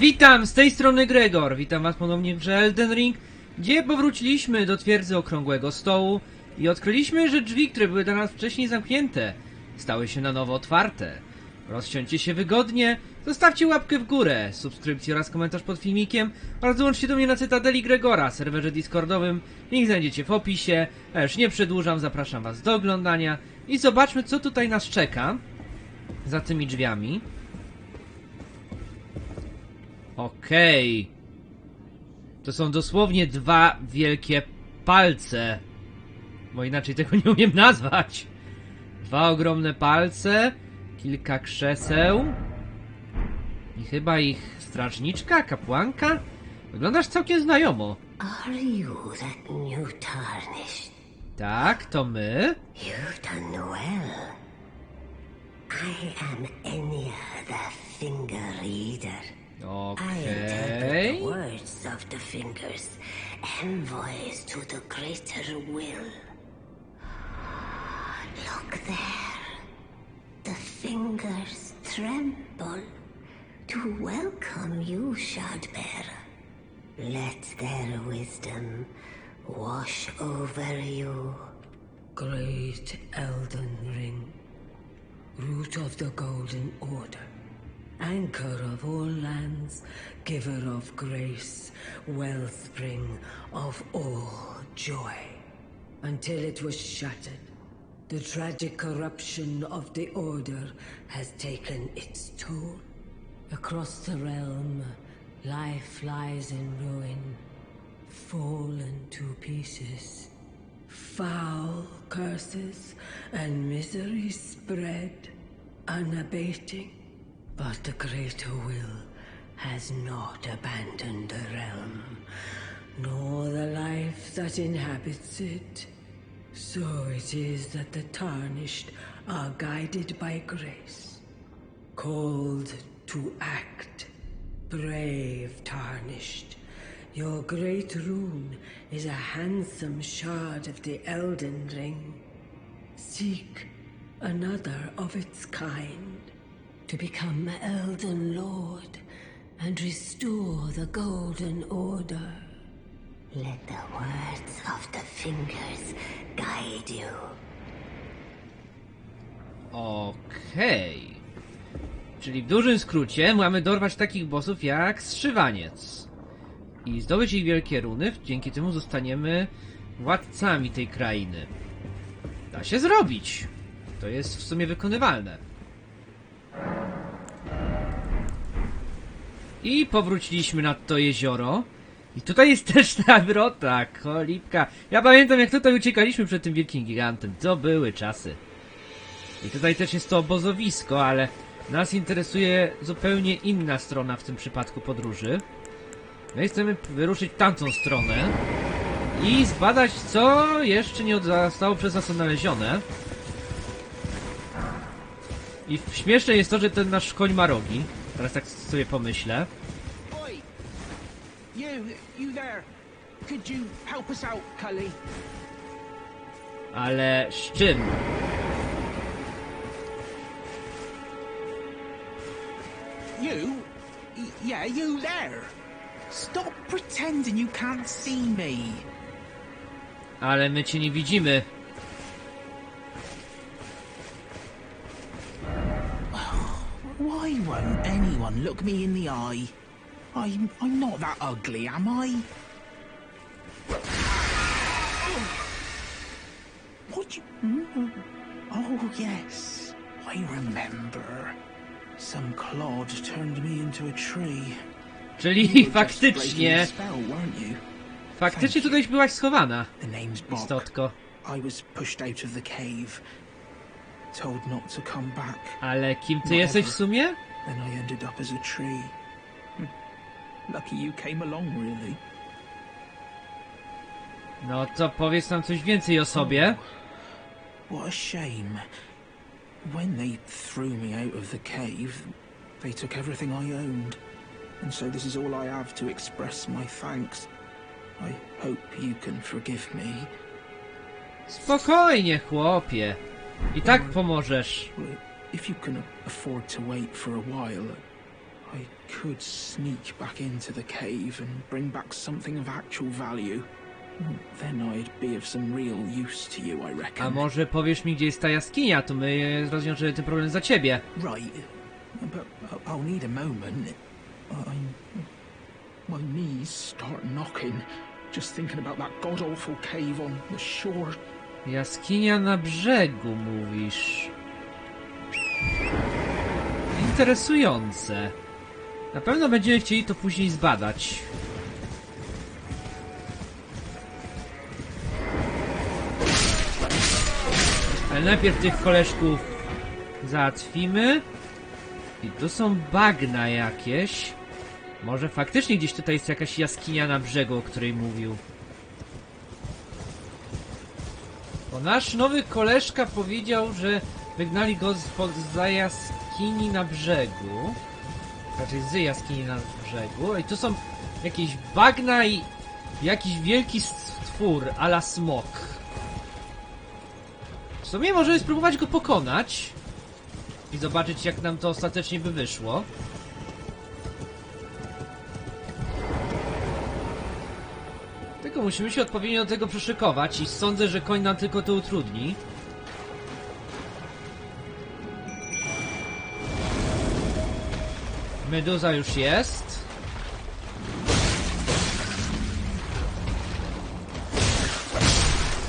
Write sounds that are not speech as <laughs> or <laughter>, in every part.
Witam, z tej strony Gregor. Witam was ponownie w grze Elden Ring, gdzie powróciliśmy do twierdzy okrągłego stołu i odkryliśmy, że drzwi, które były dla nas wcześniej zamknięte, stały się na nowo otwarte. Rozsiądźcie się wygodnie, zostawcie łapkę w górę, subskrypcję oraz komentarz pod filmikiem oraz dołączcie do mnie na Cytadeli Gregora, serwerze Discordowym. Link znajdziecie w opisie. A już nie przedłużam, zapraszam was do oglądania i zobaczmy, co tutaj nas czeka za tymi drzwiami. Okej. To są dosłownie dwa wielkie palce. Bo inaczej tego nie umiem nazwać. Dwa ogromne palce, kilka krzeseł. I chyba ich strażniczka, kapłanka? Wyglądasz całkiem znajomo. Are you that new tarnished? Tak, to my. You've done well. I am Enya the Finger Reader. I interpret the words of the fingers, envoys to the greater will. Look there. The fingers tremble to welcome you, Shardbearer. Let their wisdom wash over you. Great Elden Ring, root of the Golden Order, anchor of all lands, giver of grace, wellspring of all joy. Until it was shattered, the tragic corruption of the Order has taken its toll. Across the realm, life lies in ruin, fallen to pieces. Foul curses and misery spread, unabating. But the greater will has not abandoned the realm, nor the life that inhabits it. So it is that the tarnished are guided by grace, called to act. Brave tarnished, your great rune is a handsome shard of the Elden Ring. Seek another of its kind to become Elden Lord and restore the Golden Order. Let the words of the fingers guide you. Okej. Czyli w dużym skrócie mamy dorwać takich bossów jak Strzywaniec. I zdobyć ich wielkie runy, dzięki temu zostaniemy władcami tej krainy. Da się zrobić. To jest w sumie wykonywalne. I powróciliśmy nad to jezioro. I tutaj jest <laughs> też ta wrota, kolipka. Ja pamiętam jak tutaj uciekaliśmy przed tym wielkim gigantem. To były czasy. I tutaj też jest to obozowisko, ale nas interesuje zupełnie inna strona w tym przypadku podróży. My chcemy wyruszyć tamtą stronę i zbadać, co jeszcze nie zostało przez nas odnalezione. I śmieszne jest to, że ten nasz koń ma rogi. Teraz tak sobie pomyślę. Oi! You, you there. Could you help us out, Cully? Ale z czym? You? Yeah, you there. Stop pretending you can't see me. Ale my cię nie widzimy. Look me in the eye? I'm, I'm not that ugly, am I? What you... mm, Oh, yes. I remember. Some clod turned me into a tree. Czyli faktycznie, a spell, weren't you? faktycznie tutaj byłaś schowana, The name's Bok. istotko. I was pushed out of the cave, told not to come back. Ale kim ty jesteś w sumie? Then I ended up as a tree. Hmm. Lucky you came along, really. No to powiedz nam coś więcej o sobie. What a shame. When they threw me out of the cave, they took everything I owned. And so this is all I have to express my thanks. I hope you can forgive me. Spokojnie, chłopie. I tak pomożesz. If you can afford to wait for a while, I could sneak back into the cave and bring back something of actual value. Then I'd be of some real use to you, I A reckon. może powiesz mi, gdzie jest ta jaskinia, to my rozwiążemy ten problem za ciebie. Right, but I'll need a moment. I'm. My knees start knocking just thinking about that god awful cave on the shore. Jaskinia na brzegu, mówisz. Interesujące. Na pewno będziemy chcieli to później zbadać. Ale najpierw tych koleżków załatwimy. I tu są bagna jakieś. Może faktycznie gdzieś tutaj jest jakaś jaskinia na brzegu, o której mówił. Bo nasz nowy koleżka powiedział, że wygnali go z za jaskini na brzegu. Raczej z jaskini na brzegu. I tu są jakieś bagna i jakiś wielki stwór ala smok. W sumie możemy spróbować go pokonać. I zobaczyć jak nam to ostatecznie by wyszło. Tylko musimy się odpowiednio do tego przyszykować i sądzę, że koń nam tylko to utrudni. Meduza już jest.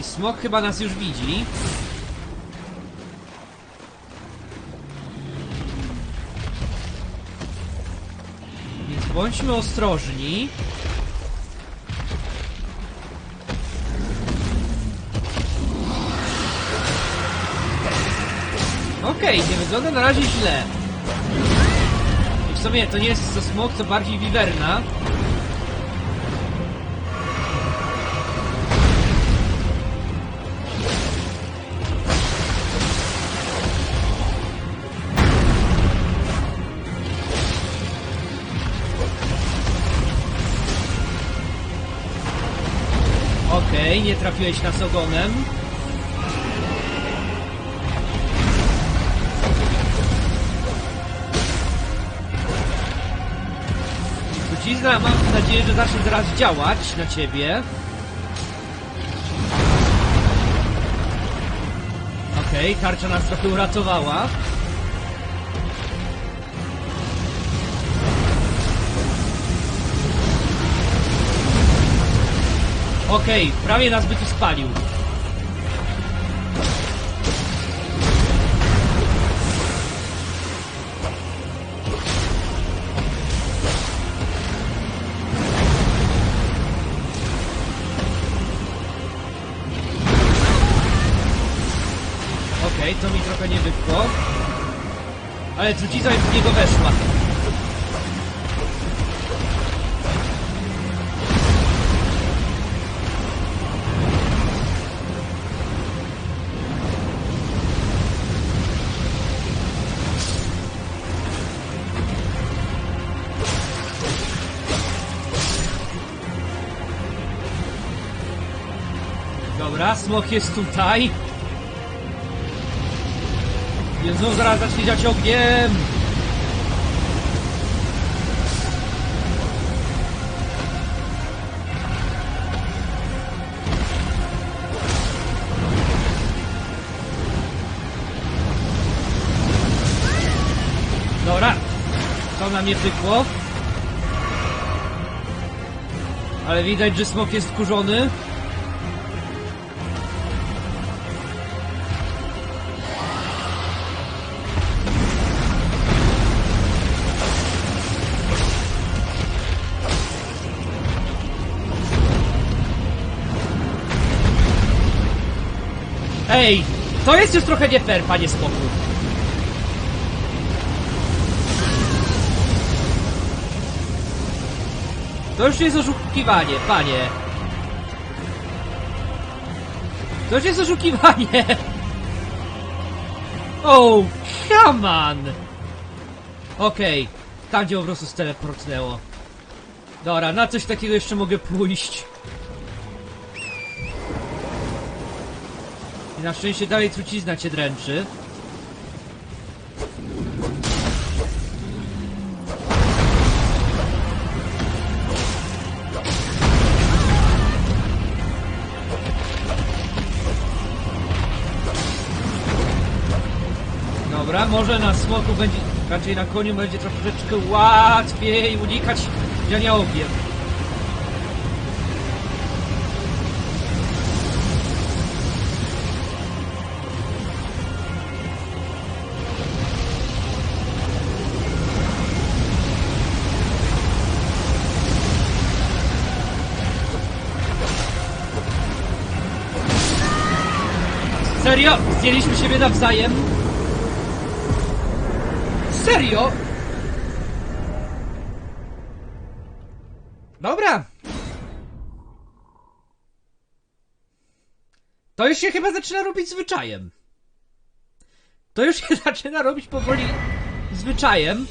I smok chyba nas już widzi. Więc bądźmy ostrożni. Okej, nie wygląda na razie źle. Sumie to nie jest to smok, to bardziej wiwerna. Okej, nie trafiłeś nas ogonem. Trucizna, mam nadzieję, że zacznie zaraz działać na ciebie. Okej, tarcza nas trochę uratowała. Okej, prawie nas by tu spalił. Trochę nie wyszło. Ale truciza w niego weszła. Dobra, smok jest tutaj. Więc on zaraz zacznie dziać ogniem. Dobra, to nam nie pykło. Ale widać, że smok jest wkurzony. Ej, to jest już trochę nie fair, panie Smoku. To już jest oszukiwanie, panie. To już jest oszukiwanie. <laughs> Oh, come on. Okej, tam gdzie po prostu steleportnęło. Dobra, na coś takiego jeszcze mogę pójść. Na szczęście dalej trucizna cię dręczy. Dobra, może na smoku będzie, raczej na koniu będzie troszeczkę łatwiej unikać dziania ogiem. Zdjęliśmy siebie nawzajem? Serio? Dobra. To już się chyba zaczyna robić zwyczajem. To już się <laughs> zaczyna robić powoli zwyczajem,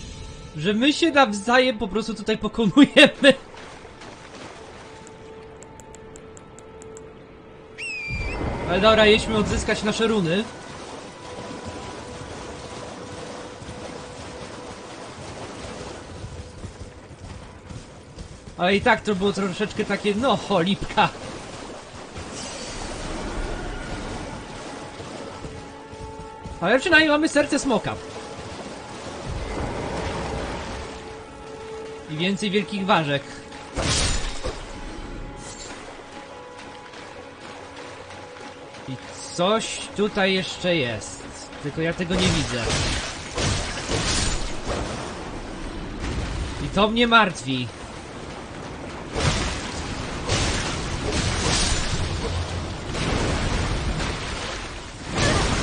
że my się nawzajem po prostu tutaj pokonujemy. Ale dobra, jedźmy odzyskać nasze runy. Ale i tak to było troszeczkę takie, no, cholipka. Ale przynajmniej mamy serce smoka. I więcej wielkich ważek. Coś tutaj jeszcze jest. Tylko ja tego nie widzę. I to mnie martwi.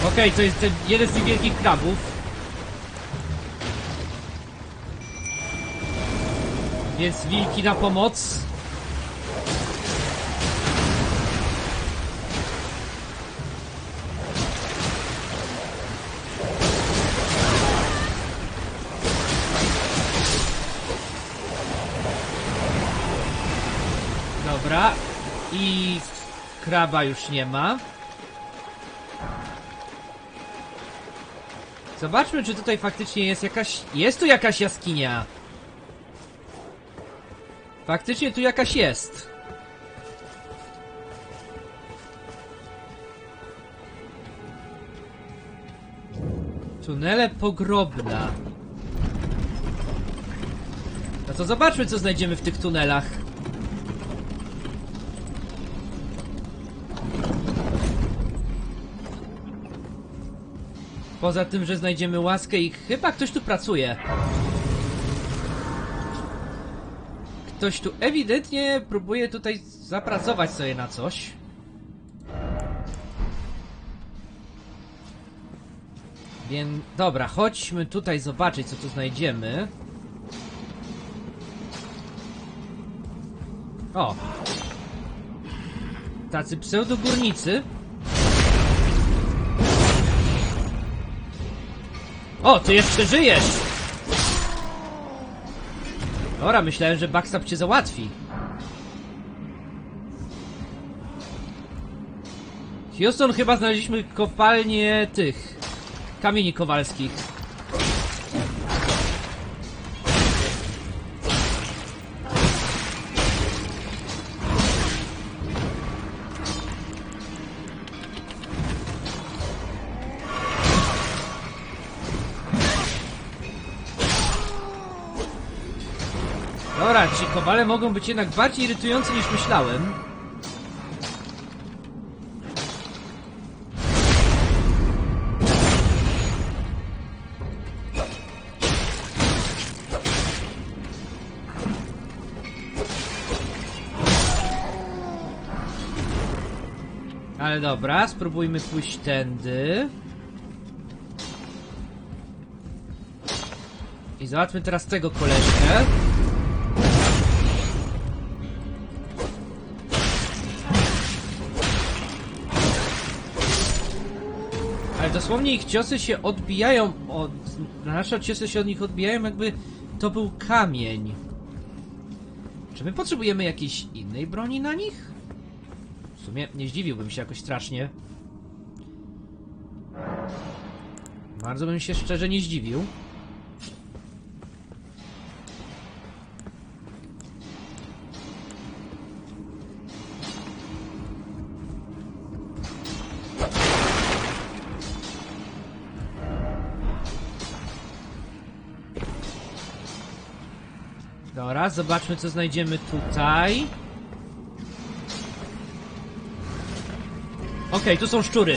Okej, to jest ten jeden z tych wielkich krabów. Więc wilki na pomoc. Kraba już nie ma. Zobaczmy, czy tutaj faktycznie jest jakaś... Jest tu jakaś jaskinia. Faktycznie tu jakaś jest. Tunele pogrobna. No to zobaczmy, co znajdziemy w tych tunelach. Poza tym, że znajdziemy łaskę i chyba ktoś tu pracuje. Ktoś tu ewidentnie próbuje tutaj zapracować sobie na coś. Więc dobra, chodźmy tutaj zobaczyć, co tu znajdziemy. O! Tacy pseudogórnicy. O, ty jeszcze żyjesz! Dobra, myślałem, że Backstab cię załatwi. Houston, chyba znaleźliśmy kopalnię tych kamieni kowalskich. Dobra, ci kowale mogą być jednak bardziej irytujący niż myślałem. Ale dobra, spróbujmy pójść tędy. I załatwmy teraz tego koleżkę. Ale dosłownie ich ciosy się odbijają od... Nasze ciosy się od nich odbijają jakby to był kamień. Czy my potrzebujemy jakiejś innej broni na nich? W sumie nie zdziwiłbym się jakoś strasznie. Bardzo bym się szczerze nie zdziwił. Zobaczmy co znajdziemy tutaj. Okej, tu są szczury.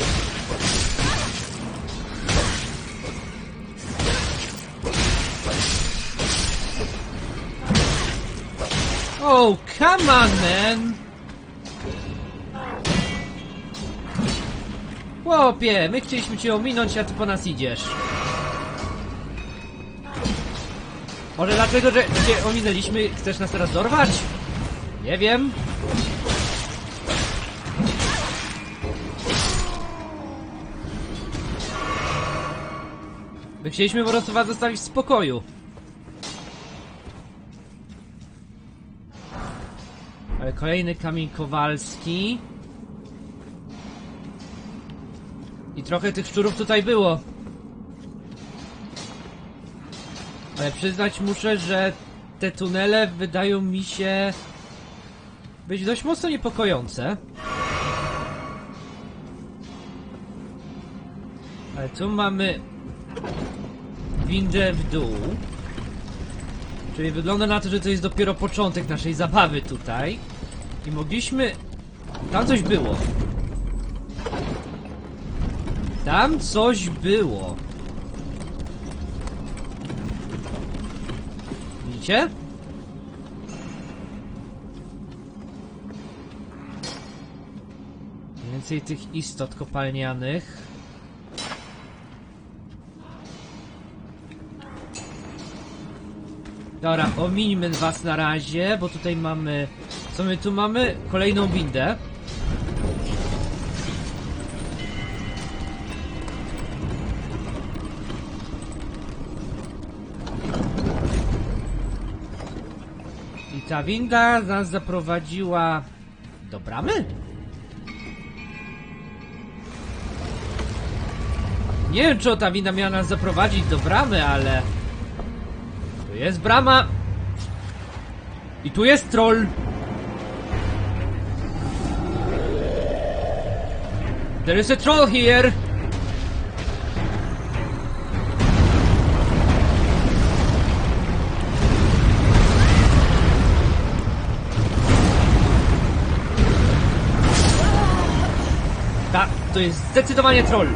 Oh, come on, man! Chłopie, my chcieliśmy cię ominąć, a ty po nas idziesz. Może dlatego, że cię ominęliśmy, chcesz nas teraz dorwać? Nie wiem. My chcieliśmy po prostu was zostawić w spokoju. Ale kolejny kamień kowalski. I trochę tych szczurów tutaj było. Ale przyznać muszę, że te tunele wydają mi się być dość mocno niepokojące. Ale tu mamy windę w dół. Czyli wygląda na to, że to jest dopiero początek naszej zabawy tutaj. I mogliśmy... Tam coś było. Tam coś było. Widzicie? Więcej tych istot kopalnianych. Dobra, omińmy was na razie, bo tutaj mamy... Co my tu mamy? Kolejną windę. Ta winda nas zaprowadziła do bramy? Nie wiem, czy ta winda miała nas zaprowadzić do bramy, ale... Tu jest brama. I tu jest troll. There is a troll here. To jest zdecydowanie troll.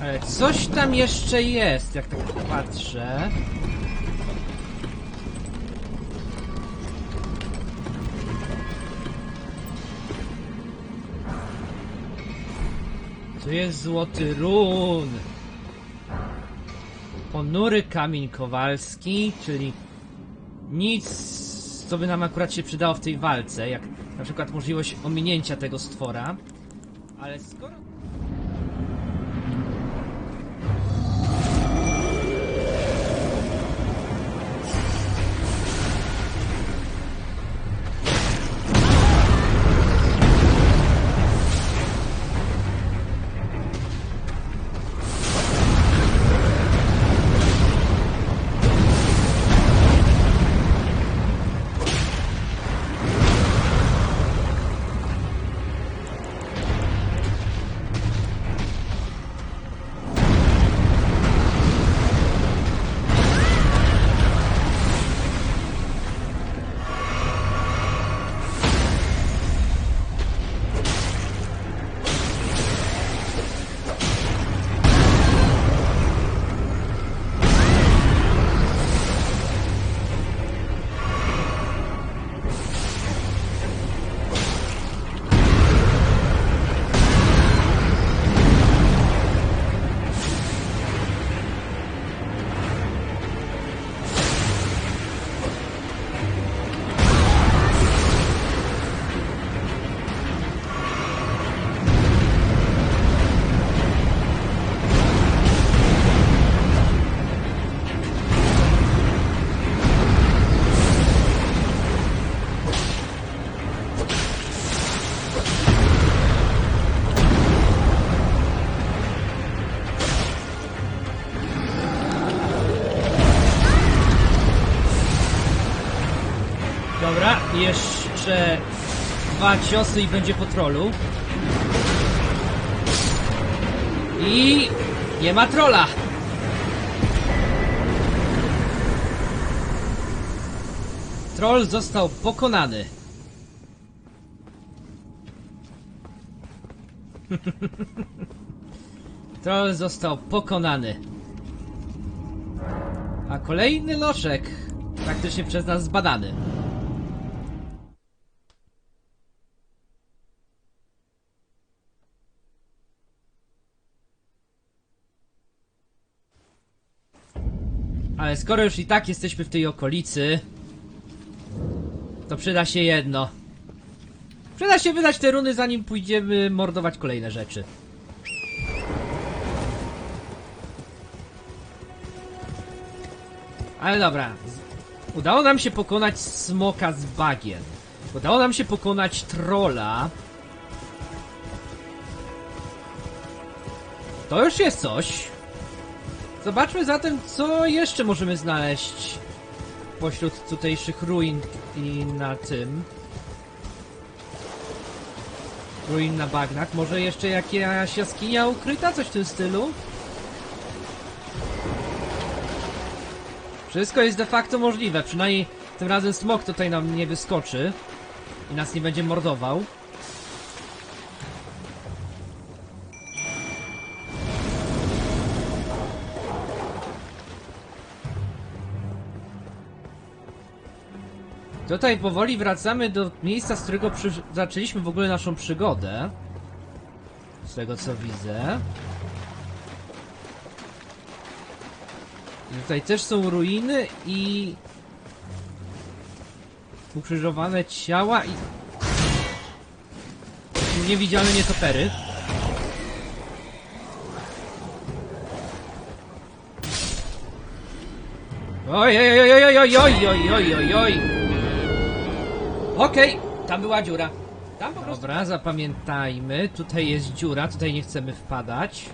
Ale coś tam jeszcze jest, jak tak patrzę. Tu jest złoty run. Ponury kamień kowalski, czyli nic, co by nam akurat się przydało w tej walce, jak na przykład możliwość ominięcia tego stwora. Ale skoro... ciosy i będzie po trollu. I nie ma trolla. Troll został pokonany. <laughs> Troll został pokonany. A kolejny loszek praktycznie przez nas zbadany. Ale skoro już i tak jesteśmy w tej okolicy, to przyda się jedno. Przyda się wydać te runy, zanim pójdziemy mordować kolejne rzeczy. Ale dobra. Udało nam się pokonać smoka z bagien. Udało nam się pokonać trolla. To już jest coś. Zobaczmy zatem, co jeszcze możemy znaleźć pośród tutejszych ruin i na tym. Ruin na bagnach. Może jeszcze jakaś jaskinia ukryta? Coś w tym stylu? Wszystko jest de facto możliwe. Przynajmniej tym razem smok tutaj nam nie wyskoczy i nas nie będzie mordował. Tutaj powoli wracamy do miejsca, z którego przy... zaczęliśmy w ogóle naszą przygodę. Z tego co widzę. I Tutaj też są ruiny i ukrzyżowane ciała i niewidzialne nietopery. Oj, oj, oj, oj, oj, oj, oj, oj, oj, oj. Okej, tam była dziura. Tam po prostu... Dobra, zapamiętajmy. Tutaj jest dziura, tutaj nie chcemy wpadać.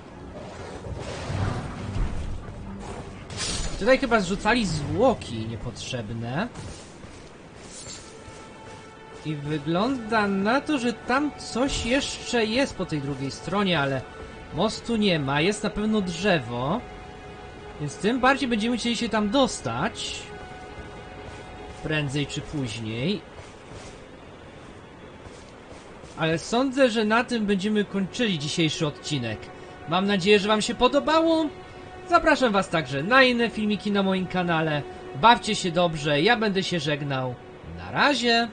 Tutaj chyba zrzucali zwłoki niepotrzebne. I wygląda na to, że tam coś jeszcze jest po tej drugiej stronie, ale mostu nie ma. Jest na pewno drzewo. Więc tym bardziej będziemy chcieli się tam dostać. Prędzej czy później. Ale sądzę, że na tym będziemy kończyli dzisiejszy odcinek. Mam nadzieję, że Wam się podobało. Zapraszam Was także na inne filmiki na moim kanale. Bawcie się dobrze, ja będę się żegnał. Na razie!